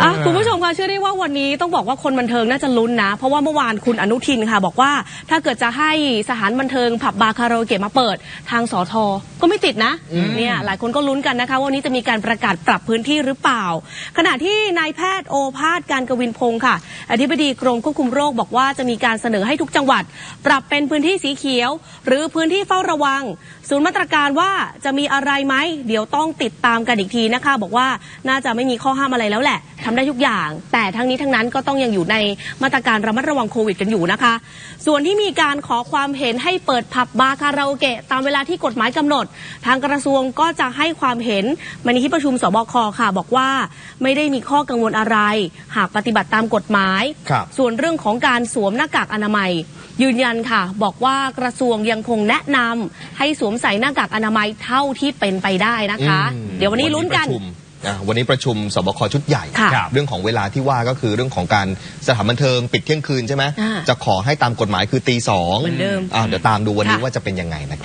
อะคุณผู้ชมคะเชื่อได้ว่าวันนี้ต้องบอกว่าคนบันเทิงน่าจะลุ้นนะ เพราะว่าเมื่อวานคุณอนุทินค่ะ บอกว่าถ้าเกิดจะให้สถานบันเทิงผับบาร์คาราโอเกะมาเปิด ทางสอทอก็ไม่ติดนะเนี่ยหลายคนก็ลุ้นกันนะคะว่าวันนี้จะมีการประกาศปรับพื้นที่หรือเปล่า ขณะที่นายแพทย์โอภาสการกวินพงศ์ค่ะอธิบดีกรมควบคุมโรคบอกว่าจะมีการเสนอให้ทุกจังหวัด ปรับเป็นพื้นที่สีเขียว หรือพื้นที่เฝ้าระวัง ศูนย์มาตรการว่าจะมีอะไรไหมเดี๋ยวต้องติดตามกันอีกทีนะคะ บอกว่าน่าจะไม่มีข้อห้ามอะไรแล้วแหละทำได้ทุกอย่าง แต่ทั้งนี้ทั้งนั้นก็ต้องยังอยู่ในมาตรการระมัดระวังโควิดกันอยู่นะคะ ส่วนที่มีการขอความเห็นให้เปิดผับบาร์คาราโอเกะตามเวลาที่กฎหมายกำหนด ทางกระทรวงก็จะให้ความเห็นมาในที่ประชุมสบคค่ะ บอกว่าไม่ได้มีข้อกังวลอะไร หากปฏิบัติตามกฎหมายครับส่วนเรื่องของการสวมหน้ากากอนามัย ยืนยันค่ะ บอกว่ากระทรวงยังคงแนะนำให้สวมใส่หน้ากากอนามัยเท่าที่เป็นไปได้นะคะ อืมเดี๋ยววันนี้ลุ้นกัน ประชุมอะวันนี้ประชุมสบคชุดใหญ่ ค่ะเรื่องของเวลาที่ว่าก็คือเรื่องของการสถานบันเทิงปิดเที่ยงคืนใช่ไหมอ่าจะขอให้ตามกฎหมายคือตีสองเหมือนเดิม อะเดี๋ยวตามดูวันนี้ค่ะว่าจะเป็นยังไงนะครับ